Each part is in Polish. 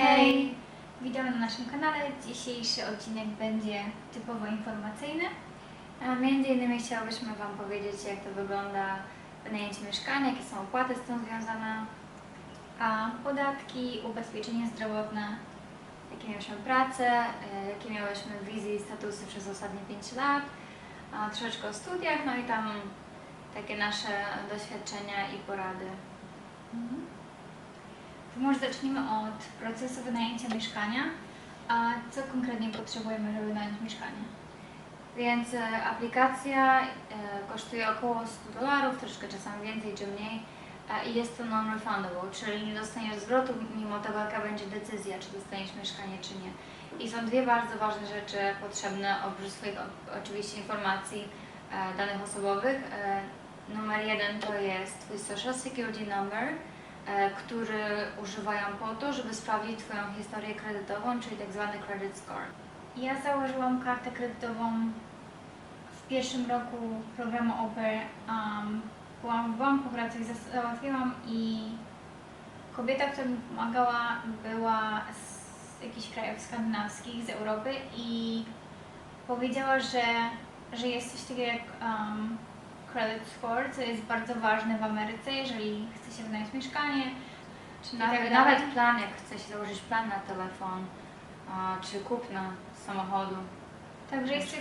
Hej! Witamy na naszym kanale. Dzisiejszy odcinek będzie typowo informacyjny. A Między innymi chciałybyśmy Wam powiedzieć, jak to wygląda wynajęcie mieszkania, jakie są opłaty z tym związane, A podatki, ubezpieczenie zdrowotne, jakie miałyśmy pracę, e, jakie miałyśmy wizy i statusy przez ostatnie 5 lat, a troszeczkę o studiach, no i tam takie nasze doświadczenia i porady. Może zacznijmy od procesu wynajęcia mieszkania. A co konkretnie potrzebujemy, żeby wynająć mieszkanie? Więc e, aplikacja e, kosztuje około 100 dolarów, troszkę czasami więcej czy mniej e, i jest to non-refundable, czyli nie dostaniesz zwrotu mimo tego jaka będzie decyzja, czy dostaniesz mieszkanie czy nie. I są dwie bardzo ważne rzeczy potrzebne oprócz swoich oczywiście informacji danych osobowych. Numer jeden to jest Twój Social Security Number, który używają po to, żeby sprawdzić Twoją historię kredytową, czyli tak zwany credit score. Ja założyłam kartę kredytową w pierwszym roku programu OPER. Um, byłam w banku, pracę załatwiłam i kobieta, która mi pomagała, była z jakichś krajów skandynawskich, z Europy i powiedziała, że, że jest coś takiego jak um, credit score, co jest bardzo ważne w Ameryce, jeżeli chce się wynająć mieszkanie. Czy nawet, tak nawet plan, jak chce się założyć plan na telefon, czy kupno samochodu. Także jest coś,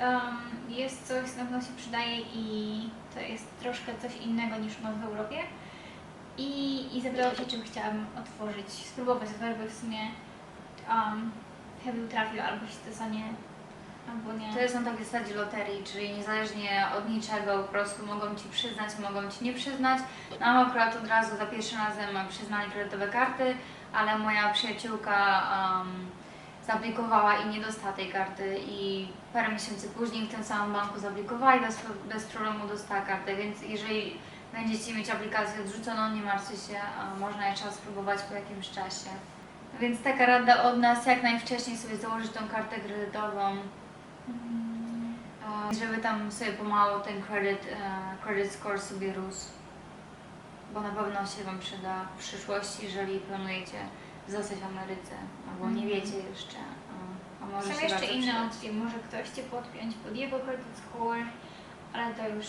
um, jest coś, co na pewno się przydaje i to jest troszkę coś innego niż nas w Europie. I, i zapytała się, czy chciałabym otworzyć, spróbować otworzyć, bo w sumie um, chyba trafił albo się dostanie, albo nie. To jest na takiej zasadzie loterii, czyli niezależnie od niczego po prostu mogą Ci przyznać, mogą Ci nie przyznać. Nam akurat od razu za pierwszym razem przyznali kredytowe karty, ale moja przyjaciółka um, i nie dostała tej karty i parę miesięcy później w tym samym banku zaaplikowała i bez, bez problemu dostała kartę, więc jeżeli będziecie mieć aplikację odrzuconą, nie martwcie się, można jeszcze spróbować po jakimś czasie. Więc taka rada od nas, jak najwcześniej sobie założyć tą kartę kredytową, żeby tam sobie pomału ten credit, e, credit score sobie rósł. Bo na pewno się Wam przyda w przyszłości, jeżeli planujecie zostać w Ameryce, albo nie Mhm. wiecie jeszcze. A może Są jeszcze inne przydać. opcje, może ktoś Cię podpiąć pod jego credit score, ale to już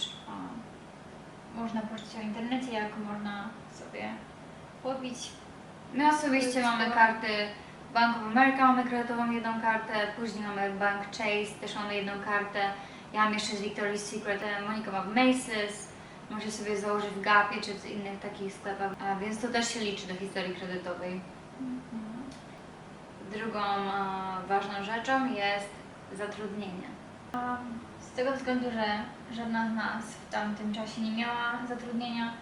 można poczytać o internecie, jak można sobie podbić My osobiście mamy karty Bank of America, mamy kredytową jedną kartę, później mamy Bank Chase, też mamy jedną kartę. Ja mam jeszcze z Victoria's Secret, e, Monika ma w Macy's, może sobie założyć w Gapie czy w innych takich sklepach, a więc to też się liczy do historii kredytowej. Drugą e, ważną rzeczą jest zatrudnienie. Z tego względu, że żadna z nas w tamtym czasie nie miała zatrudnienia,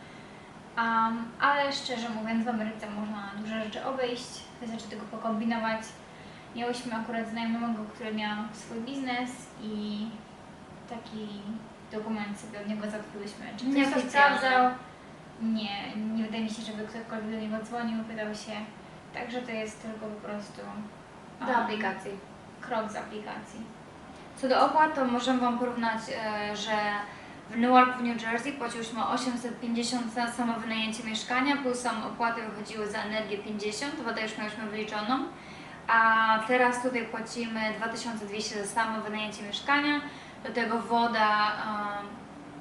um, ale szczerze mówiąc w Ameryce można duże rzeczy obejść, wystarczy tego pokombinować. Miałyśmy akurat znajomego, który miał swój biznes i taki dokument sobie od niego załatwiłyśmy. Czy ktoś to sprawdzał? Nie, nie wydaje mi się, żeby ktokolwiek do niego dzwonił, pytał się. Także to jest tylko po prostu Do um, aplikacji. krok z aplikacji. Co do opłat, to możemy Wam porównać, e, że w Newark w New Jersey płaciłyśmy 850 za samo wynajęcie mieszkania, plus sam opłaty wychodziły za energię 50, wodę już miałyśmy wyliczoną. A teraz tutaj płacimy 2200 za samo wynajęcie mieszkania, do tego woda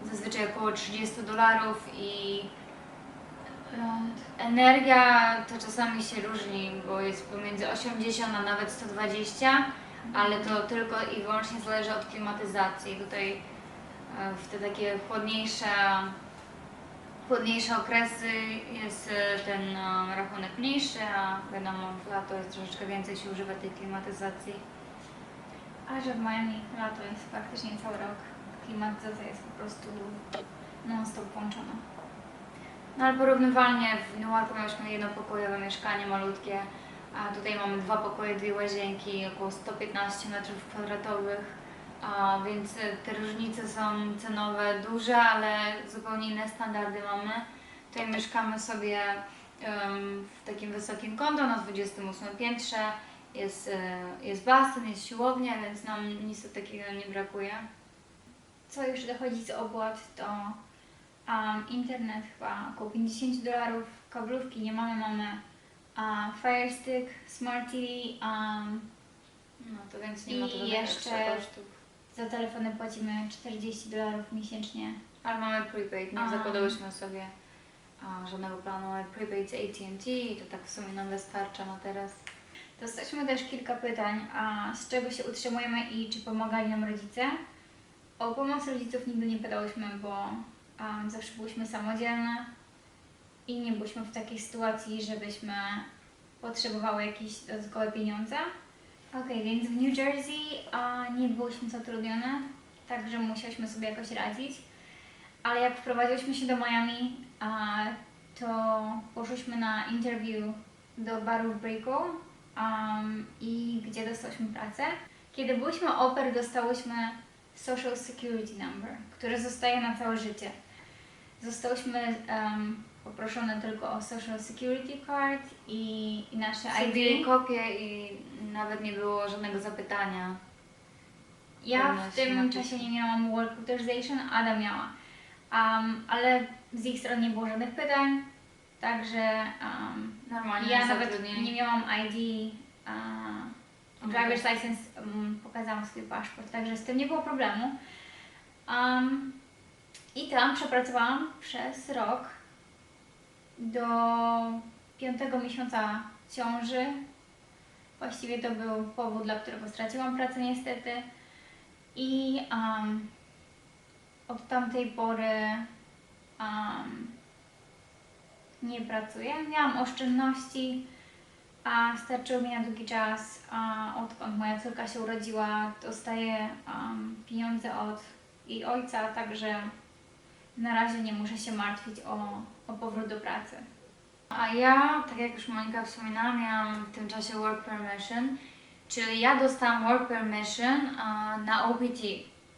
e, zazwyczaj około 30 dolarów i e, energia to czasami się różni, bo jest pomiędzy 80 a nawet 120 ale to tylko i wyłącznie zależy od klimatyzacji. Tutaj w te takie chłodniejsze, chłodniejsze okresy jest e, ten e, rachunek mniejszy, a wiadomo w lato jest troszeczkę więcej się używa tej klimatyzacji. A że w Miami lato jest praktycznie cały rok. Klimatyzacja jest po prostu non-stop włączona. No ale porównywalnie w Newarku mieliśmy jednopokojowe mieszkanie malutkie, a tutaj mamy dwa pokoje, dwie łazienki, około 115 metrów kwadratowych. A, więc te różnice są cenowe duże, ale zupełnie inne standardy mamy. Tutaj mieszkamy sobie w takim wysokim kondo na 28 piętrze. Jest, e, jest basen, jest siłownia, więc nam nic takiego nie brakuje. Co jeszcze dochodzi z opłat, to um, internet chyba około 50 dolarów, kablówki nie mamy, mamy a Fire Stick, Smart TV, um, No to więc nie ma to jeszcze kosztów. Za telefony płacimy 40 dolarów miesięcznie. Ale mamy prepaid, nie A. zakładałyśmy sobie a, żadnego planu. Mamy prepaid z AT&T i to tak w sumie nam wystarcza na teraz. Dostaliśmy też kilka pytań, a z czego się utrzymujemy i czy pomagali nam rodzice. O pomoc rodziców nigdy nie pytałyśmy, bo um, zawsze byłyśmy samodzielne i nie byłyśmy w takiej sytuacji, żebyśmy potrzebowały jakieś dodatkowe pieniądze. Okej, więc w New Jersey a, nie byłyśmy zatrudnione, także musiałyśmy sobie jakoś radzić. Ale jak wprowadziłyśmy się do Miami, a, to poszłyśmy na interview do baru Brickell um, i gdzie dostałyśmy pracę. Kiedy byłyśmy oper, dostałyśmy Social Security Number, które zostaje na całe życie. Zostałyśmy um, poproszone tylko o Social Security Card i, i nasze Zrobili ID. kopię i nawet nie było żadnego zapytania. Ja w Odnośnie tym napisu. czasie nie miałam work authorization, Ada miała. Um, ale z ich strony nie było żadnych pytań, także um, Normalnie ja nas nawet zatrudnili. nie miałam ID, driver's license, um, pokazałam swój paszport, także z tym nie było problemu. Um, I tam przepracowałam przez rok do piątego miesiąca ciąży. Właściwie to był powód, dla którego straciłam pracę niestety. I um, od tamtej pory um, nie pracuję. Miałam oszczędności, a starczyły mi na długi czas. A odkąd moja córka się urodziła, dostaję um, pieniądze od jej ojca, także na razie nie muszę się martwić o, o powrót do pracy. A ja, tak jak już Monika wspominała, miałam w tym czasie work permission, czyli ja dostałam work permission a, na OPT.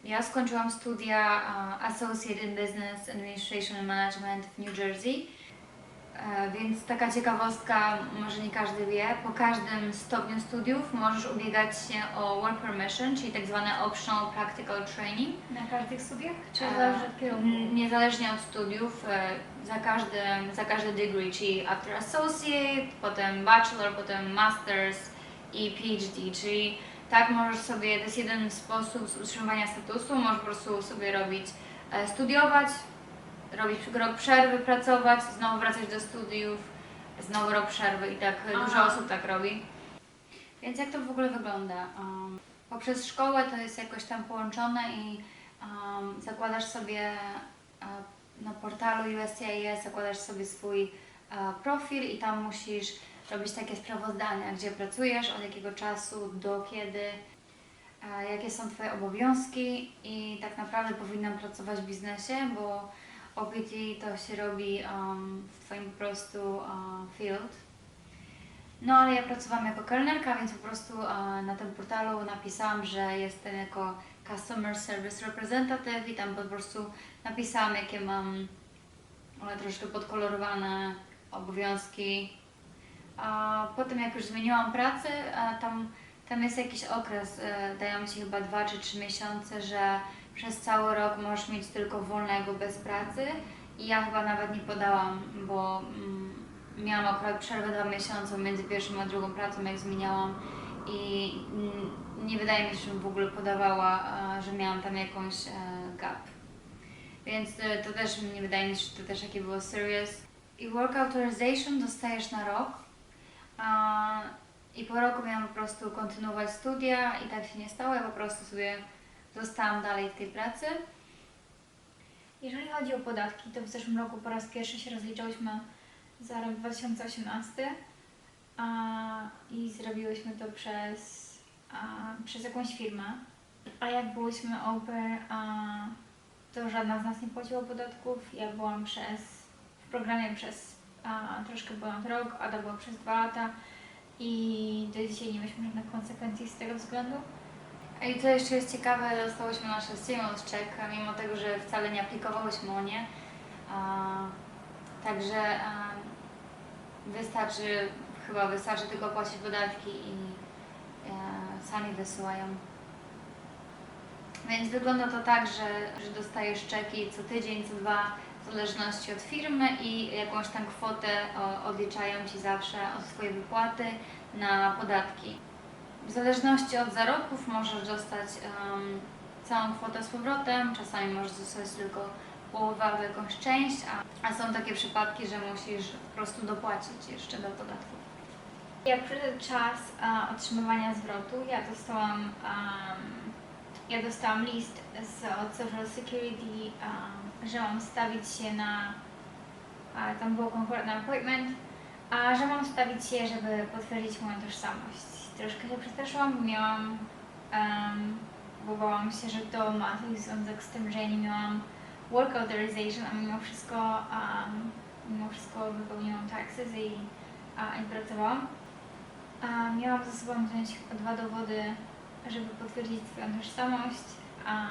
Ja skończyłam studia a, Associate in Business Administration and Management w New Jersey. E, Więc taka ciekawostka, może nie każdy wie, po każdym stopniu studiów możesz ubiegać się o work permission, czyli tak zwane optional practical training. Na każdych studiach? Czy E, zależy od kierunku? Niezależnie od studiów, e, za każdym, za każdy degree, czyli after associate, potem bachelor, potem masters i PhD, czyli tak możesz sobie, to jest jeden sposób utrzymywania statusu, możesz po prostu sobie robić, studiować, robić rok przerwy, pracować, znowu wracać do studiów, znowu rok przerwy i tak e, dużo Aha. osób tak robi. Więc jak to w ogóle wygląda? Um, poprzez szkołę to jest jakoś tam połączone i um, zakładasz sobie e, na portalu USCIS, zakładasz sobie swój e, profil i tam musisz robić takie sprawozdania, gdzie pracujesz, od jakiego czasu, do kiedy, e, jakie są Twoje obowiązki i tak naprawdę powinnam pracować w biznesie, bo OPT to się robi um, w Twoim po prostu field. No ale ja pracowałam jako kelnerka, więc po prostu na tym portalu napisałam, że jestem jako Customer Service Representative i tam po prostu napisałam, jakie mam troszkę podkolorowane obowiązki. A potem jak już zmieniłam pracę, tam, tam jest jakiś okres, e, dają Ci chyba 2 czy 3 miesiące, że przez cały rok możesz mieć tylko wolnego bez pracy i ja chyba nawet nie podałam, bo mm, miałam akurat przerwę dwa miesiące między pierwszą a drugą pracą, jak zmieniałam i mm, nie wydaje mi się, żebym w ogóle podawała, że miałam tam jakąś e, gap. Więc e, to też nie wydaje mi się, że to też jakie było serious. I work authorization dostajesz na rok. I po roku miałam po prostu kontynuować studia i tak się nie stało. Ja po prostu sobie zostałam dalej tej pracy. Jeżeli chodzi o podatki, to w zeszłym roku po raz pierwszy się rozliczałyśmy za rok 2018 a, i zrobiłyśmy to przez, a, przez jakąś firmę. A jak byłyśmy oper, a, to żadna z nas nie płaciła podatków. Ja byłam przez, w programie przez a, troszkę ponad rok, Ada była przez dwa lata i do dzisiaj nie mieliśmy żadnych konsekwencji z tego względu. I co jeszcze jest ciekawe, dostałyśmy nasze stimulus check, mimo tego, że wcale nie aplikowałyśmy o nie. Także wystarczy, chyba wystarczy tylko płacić podatki i e, sami wysyłają. Więc wygląda to tak, że, że dostajesz czeki co tydzień, co dwa, w zależności od firmy i jakąś tam kwotę odliczają Ci zawsze od Twojej wypłaty na podatki. W zależności od zarobków możesz dostać em, całą kwotę z powrotem, czasami możesz dostać tylko połowę albo jakąś część, a, a są takie przypadki, że musisz po prostu dopłacić jeszcze do podatków. Jak przyszedł czas a, otrzymywania zwrotu, ja dostałam, um, ja dostałam list z, od Social Security, um, że mam stawić się na, a, tam było konkretny appointment, a że mam stawić się, żeby potwierdzić moją tożsamość. Troszkę się przestraszyłam, miałam, um, bo bałam się, że to ma coś związek z tym, że ja nie miałam work authorization, a mimo wszystko, um, mimo wszystko wypełniłam taxes i, a, i pracowałam. A miałam ze sobą wziąć dwa dowody, żeby potwierdzić swoją tożsamość. A,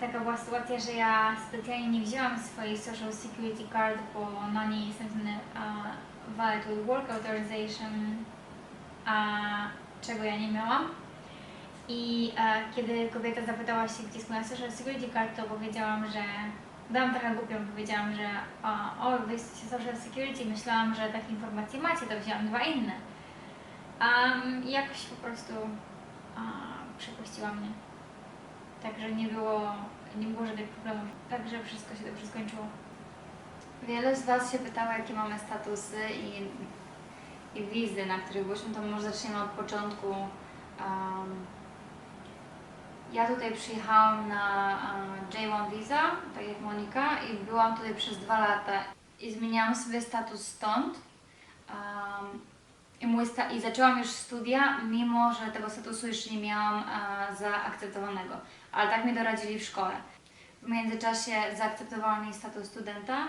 taka była sytuacja, że ja specjalnie nie wzięłam swojej Social Security Card, bo na niej jest napisane uh, valid with work authorization, czego ja nie miałam. I e, kiedy kobieta zapytała się, gdzie jest moja Social Security Card, to powiedziałam, że byłam trochę głupią, powiedziałam, że o, wy jesteście Social Security, myślałam, że takie informacje macie, to wzięłam dwa inne. Um, I jakoś po prostu a, przepuściła mnie. Także nie było, nie było żadnych problemów. Także wszystko się dobrze skończyło. Wiele z Was się pytało, jakie mamy statusy i, i wizy, na których byliśmy, to może zaczniemy od początku. Um, ja tutaj przyjechałam na uh, J1 Visa, tak jak Monika, i byłam tutaj przez dwa lata i zmieniałam sobie status stąd. Um, i, mój sta- I zaczęłam już studia, mimo że tego statusu jeszcze nie miałam e, zaakceptowanego. Ale tak mi doradzili w szkole. W międzyczasie zaakceptowałam jej status studenta,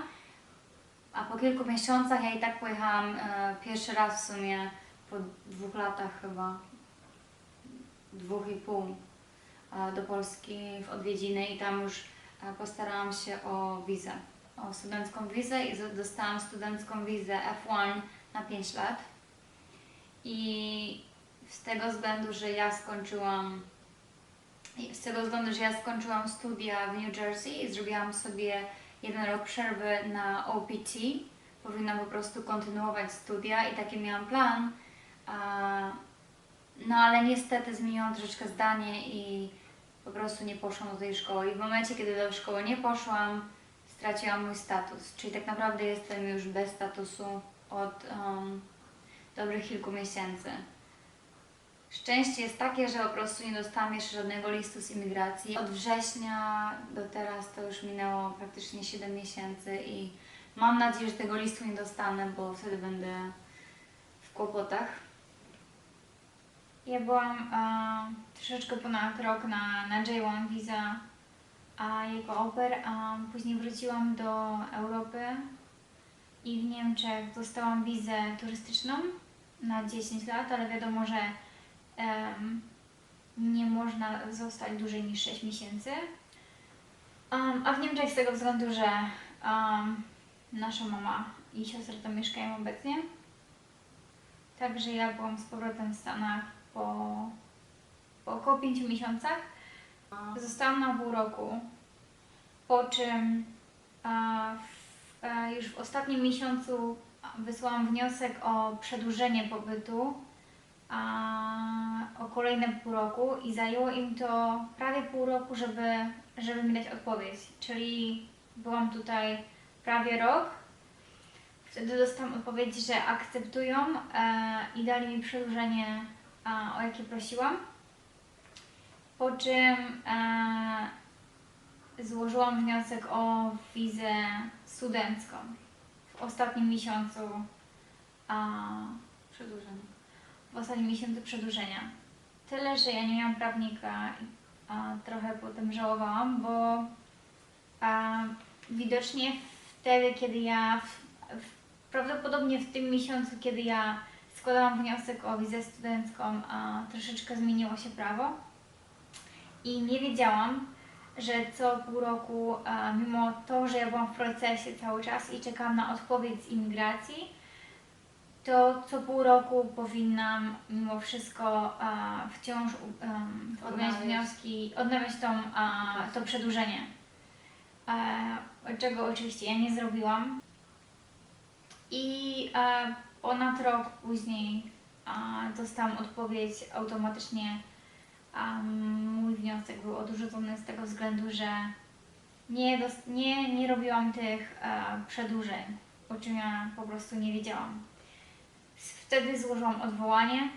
a po kilku miesiącach ja i tak pojechałam e, pierwszy raz w sumie po dwóch latach chyba, dwóch i pół e, do Polski w odwiedziny i tam już e, postarałam się o wizę, o studencką wizę i dostałam studencką wizę F1 na 5 lat. I z tego względu, że ja skończyłam z tego względu, że ja skończyłam studia w New Jersey i zrobiłam sobie jeden rok przerwy na OPT, powinnam po prostu kontynuować studia i taki miałam plan. No ale niestety zmieniłam troszeczkę zdanie i po prostu nie poszłam do tej szkoły. I w momencie, kiedy do szkoły nie poszłam, straciłam mój status. Czyli tak naprawdę jestem już bez statusu od um, dobrych kilku miesięcy. Szczęście jest takie, że po prostu nie dostałam jeszcze żadnego listu z imigracji. Od września do teraz to już minęło praktycznie 7 miesięcy i mam nadzieję, że tego listu nie dostanę, bo wtedy będę w kłopotach. Ja byłam e, troszeczkę ponad rok na, na J1 Visa a jako pair, a później wróciłam do Europy i w Niemczech dostałam wizę turystyczną na 10 lat, ale wiadomo, że em, nie można zostać dłużej niż 6 miesięcy. Um, a w Niemczech z tego względu, że um, nasza mama i siostra tam mieszkają obecnie. Także ja byłam z powrotem w Stanach po, po około 5 miesiącach. Zostałam na pół roku, po czym a, w, a, już w ostatnim miesiącu wysłałam wniosek o przedłużenie pobytu o kolejne pół roku i zajęło im to prawie pół roku, żeby, żeby mi dać odpowiedź. Czyli byłam tutaj prawie rok. Wtedy dostałam odpowiedź, że akceptują e, i dali mi przedłużenie, o jakie prosiłam. Po czym e, złożyłam wniosek o wizę studencką w ostatnim miesiącu, a, Przedłużenie. W ostatnim miesiącu przedłużenia. Tyle, że ja nie miałam prawnika, a trochę potem żałowałam, bo a, widocznie wtedy, kiedy ja, w, w, prawdopodobnie w tym miesiącu, kiedy ja składałam wniosek o wizę studencką, a, troszeczkę zmieniło się prawo i nie wiedziałam, że co pół roku, mimo to, że ja byłam w procesie cały czas i czekałam na odpowiedź z imigracji, to co pół roku powinnam mimo wszystko a, wciąż um, Odnawiać. wnioski, odnawiać tą, a, to przedłużenie. E, czego oczywiście ja nie zrobiłam. I e, ponad rok później e, dostałam odpowiedź automatycznie. Um, mój wniosek był odrzucony z tego względu, że nie, nie, nie robiłam tych e, przedłużeń, o czym ja po prostu nie wiedziałam. Wtedy złożyłam odwołanie,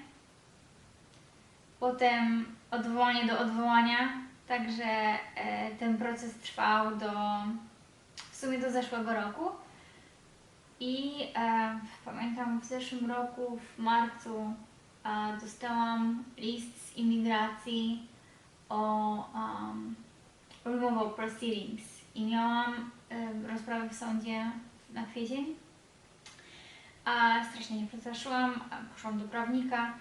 potem odwołanie do odwołania, także e, ten proces trwał do w sumie do zeszłego roku. I e, pamiętam w zeszłym roku, w marcu, e, dostałam list z imigracji o um, removal proceedings i miałam e, rozprawę w sądzie na kwiecień. A strasznie nie przestraszyłam, poszłam do prawnika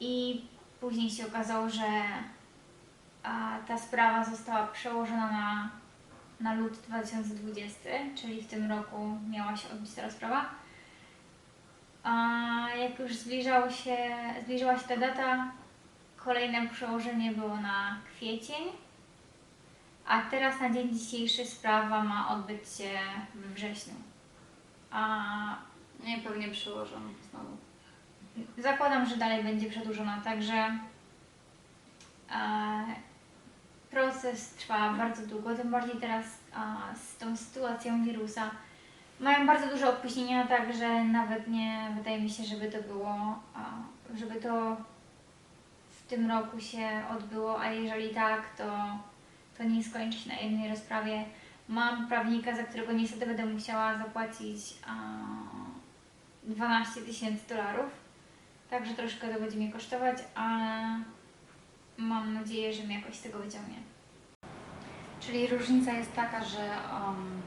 i później się okazało, że a, ta sprawa została przełożona na, na lód 2020, czyli w tym roku miała się odbyć ta rozprawa. A jak już zbliżało się, się ta data, kolejne przełożenie było na kwiecień, a teraz na dzień dzisiejszy sprawa ma odbyć się we wrześniu. A Nie, pewnie przyłożą znowu. Zakładam, że dalej będzie przedłużona, także e, proces trwa bardzo długo, tym bardziej teraz e, z tą sytuacją wirusa. Mają bardzo duże opóźnienia, także nawet nie wydaje mi się, żeby to było, e, żeby to w tym roku się odbyło, a jeżeli tak, to, to nie skończy się na jednej rozprawie. Mam prawnika, za którego niestety będę musiała zapłacić 12 tysięcy dolarów. Także troszkę to będzie mnie kosztować, ale mam nadzieję, że mnie jakoś z tego wyciągnie. Czyli różnica jest taka, że um,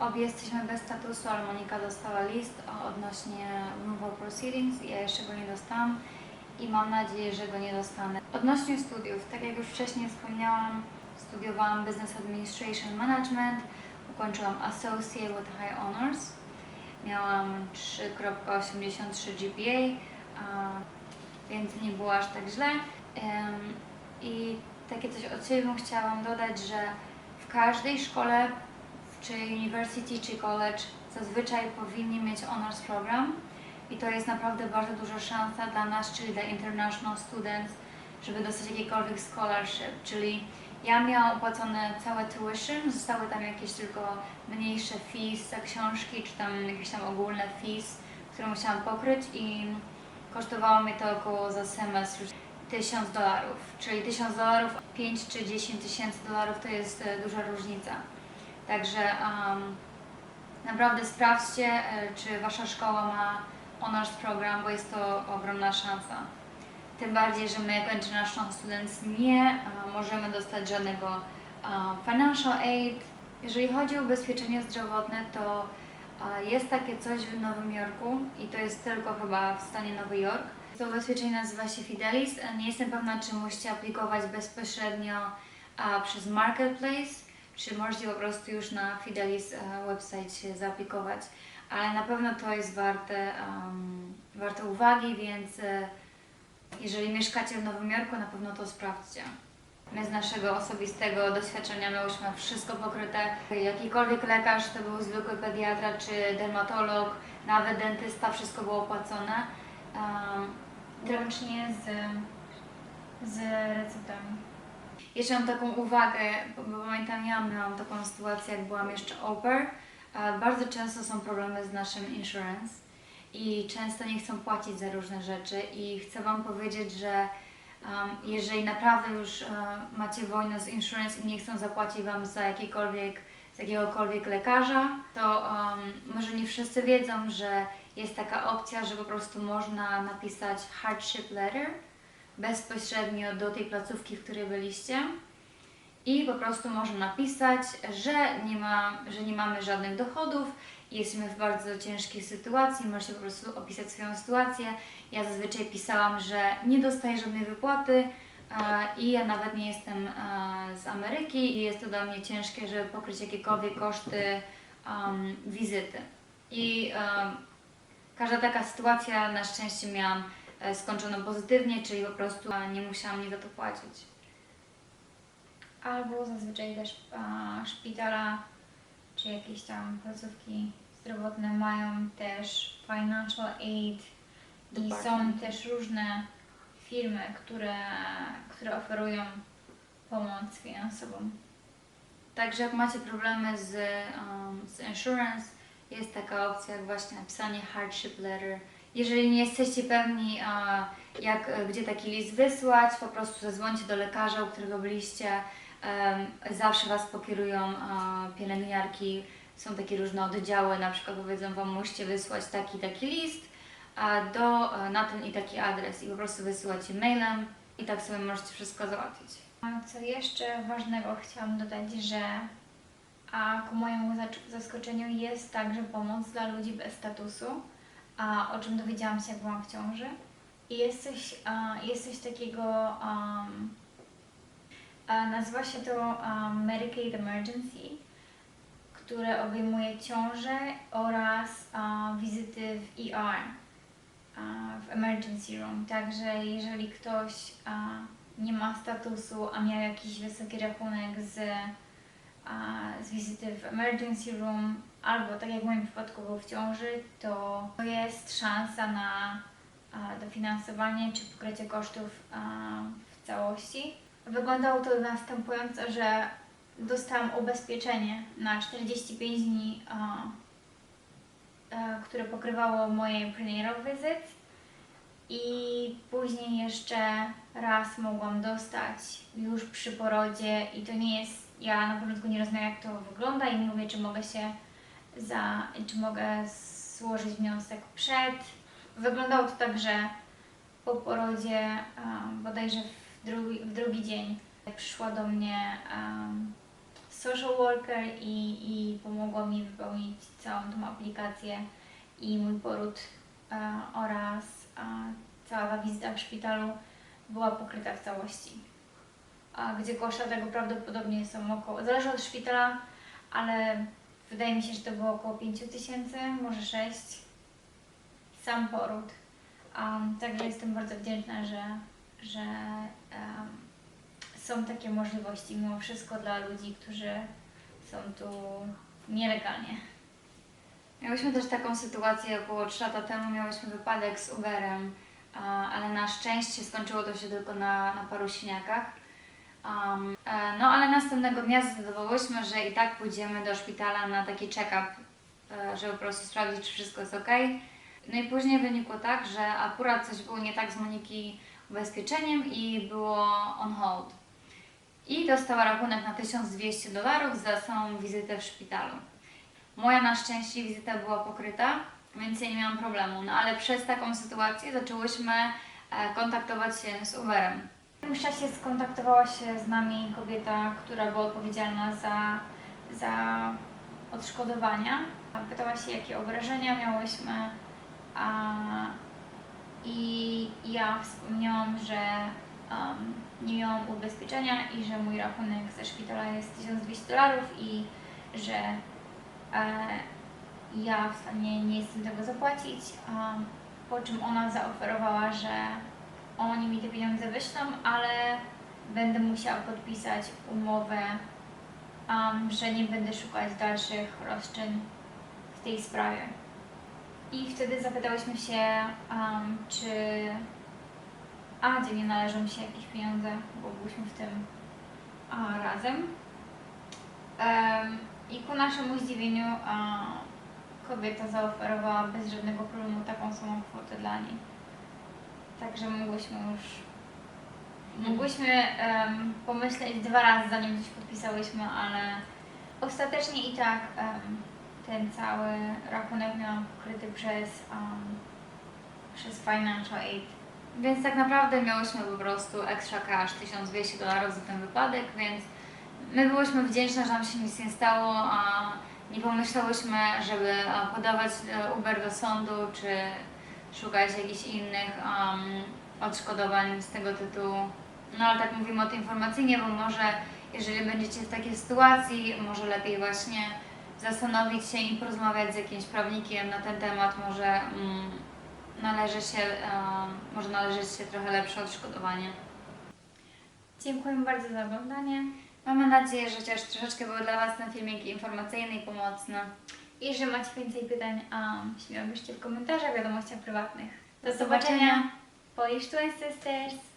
obie jesteśmy bez statusu, ale Monika dostała list odnośnie removal proceedings ja jeszcze go nie dostałam i mam nadzieję, że go nie dostanę. Odnośnie studiów, tak jak już wcześniej wspomniałam, studiowałam Business Administration Management, ukończyłam Associate with High Honors, miałam 3.83 GPA, więc nie było aż tak źle. I takie coś od siebie bym chciałam dodać, że w każdej szkole, czy university, czy college, zazwyczaj powinni mieć honors program i to jest naprawdę bardzo duża szansa dla nas, czyli dla international students, żeby dostać jakikolwiek scholarship, czyli ja miałam opłacone całe tuition, zostały tam jakieś tylko mniejsze fees za książki, czy tam jakieś tam ogólne fees, które musiałam pokryć i kosztowało mnie to około za semestr 1000 dolarów, czyli 1000 dolarów, 5 czy 10 tysięcy dolarów to jest e, duża różnica. Także um, naprawdę sprawdźcie, e, czy Wasza szkoła ma honors program, bo jest to ogromna szansa. Tym bardziej, że my jako International Students nie e, możemy dostać żadnego e, financial aid. Jeżeli chodzi o ubezpieczenie zdrowotne, to e, jest takie coś w Nowym Jorku i to jest tylko chyba w stanie Nowy Jork. To ubezpieczenie nazywa się Fidelis. Nie jestem pewna, czy musicie aplikować bezpośrednio przez Marketplace, czy możecie po prostu już na Fidelis website się zaaplikować. Ale na pewno to jest warte, em, warte uwagi, więc jeżeli mieszkacie w Nowym Jorku, na pewno to sprawdźcie. My z naszego osobistego doświadczenia miałyśmy wszystko pokryte. Jakikolwiek lekarz, to był zwykły pediatra czy dermatolog, nawet dentysta, wszystko było opłacone. Um, z, z receptami. Jeszcze mam taką uwagę, bo, bo pamiętam, ja miałam taką sytuację, jak byłam jeszcze au pair. E, Bardzo często są problemy z naszym insurance i często nie chcą płacić za różne rzeczy. I chcę Wam powiedzieć, że um, jeżeli naprawdę już e, macie wojnę z insurance i nie chcą zapłacić Wam za jakikolwiek, z jakiegokolwiek lekarza, to um, może nie wszyscy wiedzą, że jest taka opcja, że po prostu można napisać hardship letter, bezpośrednio do tej placówki, w której byliście. I po prostu można napisać, że nie, ma, że nie mamy żadnych dochodów jesteśmy w bardzo ciężkiej sytuacji, możecie po prostu opisać swoją sytuację. Ja zazwyczaj pisałam, że nie dostaję żadnej wypłaty e, i ja nawet nie jestem e, z Ameryki i jest to dla mnie ciężkie, żeby pokryć jakiekolwiek koszty em, wizyty. I em, każda taka sytuacja na szczęście miałam e, skończoną pozytywnie, czyli po prostu e, nie musiałam nic za to płacić. Albo zazwyczaj też szpitala czy jakieś tam placówki zdrowotne mają też financial aid i są też różne firmy, które, które oferują pomoc finansową. Także jak macie problemy z, um, z insurance, jest taka opcja jak właśnie napisanie hardship letter. Jeżeli nie jesteście pewni, a, jak, e, gdzie taki list wysłać, po prostu zadzwońcie do lekarza, u którego byliście. Zawsze Was pokierują a, pielęgniarki. Są takie różne oddziały, na przykład powiedzą Wam, musicie wysłać taki taki list do, e, na ten i taki adres i po prostu wysyłacie mailem i tak sobie możecie wszystko załatwić. Co jeszcze ważnego chciałam dodać, że a ku mojemu zaskoczeniu jest także pomoc dla ludzi bez statusu, a, o czym dowiedziałam się jak byłam w ciąży. I jest coś, a, jest coś takiego, um, nazywa się to um, Medicaid Emergency, które obejmuje ciążę oraz wizyty w ER, w emergency room. Także jeżeli ktoś nie ma statusu, a miał jakiś wysoki rachunek z, z wizyty w emergency room, albo tak jak w moim przypadku był w ciąży, to jest szansa na dofinansowanie czy pokrycie kosztów w całości. Wyglądało to następująco, że dostałam ubezpieczenie na 45 dni, a, które pokrywało moje prenatal visit i później jeszcze raz mogłam dostać już przy porodzie i to nie jest, ja na początku nie rozumiałam jak to wygląda i mówię, czy mogę się za, czy mogę złożyć wniosek przed. Wyglądało to tak, że po porodzie bodajże w drugi, w drugi dzień przyszła do mnie um, social worker i, i pomogła mi wypełnić całą tą aplikację i mój poród e, oraz e, cała wizyta w szpitalu była pokryta w całości. A gdzie koszta tego prawdopodobnie są około, zależy od szpitala, ale wydaje mi się, że to było około 5 tysięcy, może 6. Sam poród. Um, także jestem bardzo wdzięczna, że, że em, są takie możliwości mimo wszystko dla ludzi, którzy są tu nielegalnie. Miałyśmy też taką sytuację około 3 lata temu, miałyśmy wypadek z Uberem, ale na szczęście skończyło to się tylko na, na paru siniakach. Um, no ale następnego dnia zdecydowałyśmy, że i tak pójdziemy do szpitala na taki check-up, e, żeby po prostu sprawdzić, czy wszystko jest ok. No i później wynikło tak, że akurat coś było nie tak z Moniki ubezpieczeniem i było on hold. I dostała rachunek na 1200 dolarów za samą wizytę w szpitalu. Moja na szczęście wizyta była pokryta, więc ja nie miałam problemu. No ale przez taką sytuację zaczęłyśmy e, kontaktować się z Uberem. W tym czasie skontaktowała się z nami kobieta, która była odpowiedzialna za, za odszkodowania. Pytała się, jakie obrażenia miałyśmy a, i ja wspomniałam, że um, nie miałam ubezpieczenia i że mój rachunek ze szpitala jest 1200 dolarów i że e, ja w stanie nie jestem tego zapłacić, a, po czym ona zaoferowała, że oni mi te pieniądze wyślą, ale będę musiała podpisać umowę, um, że nie będę szukać dalszych roszczeń w tej sprawie. I wtedy zapytałyśmy się, um, czy Adzie nie należą się jakieś pieniądze, bo byliśmy w tym a, razem. Em, I ku naszemu zdziwieniu a, kobieta zaoferowała bez żadnego problemu taką samą kwotę dla niej. Także mogłyśmy już mogłyśmy em, pomyśleć dwa razy zanim coś podpisałyśmy, ale ostatecznie i tak em, ten cały rachunek miałam pokryty przez, em, przez Financial Aid. Więc tak naprawdę miałyśmy po prostu extra cash 1200 dolarów za ten wypadek, więc my byłyśmy wdzięczne, że nam się nic nie stało, a nie pomyślałyśmy, żeby podawać e, Uber do sądu, czy szukać jakichś innych um, odszkodowań z tego tytułu. No ale tak mówimy o tym informacyjnie, bo może jeżeli będziecie w takiej sytuacji, może lepiej właśnie zastanowić się i porozmawiać z jakimś prawnikiem na ten temat, może mm, należy się, może należeć się trochę lepsze odszkodowanie. Dziękuję bardzo za oglądanie. Mamy nadzieję, że chociaż troszeczkę był dla Was ten filmik informacyjny i pomocny. I że macie więcej pytań, um, śmiało byście w komentarzach, wiadomościach prywatnych. Do zobaczenia. Polish Twin Sisters.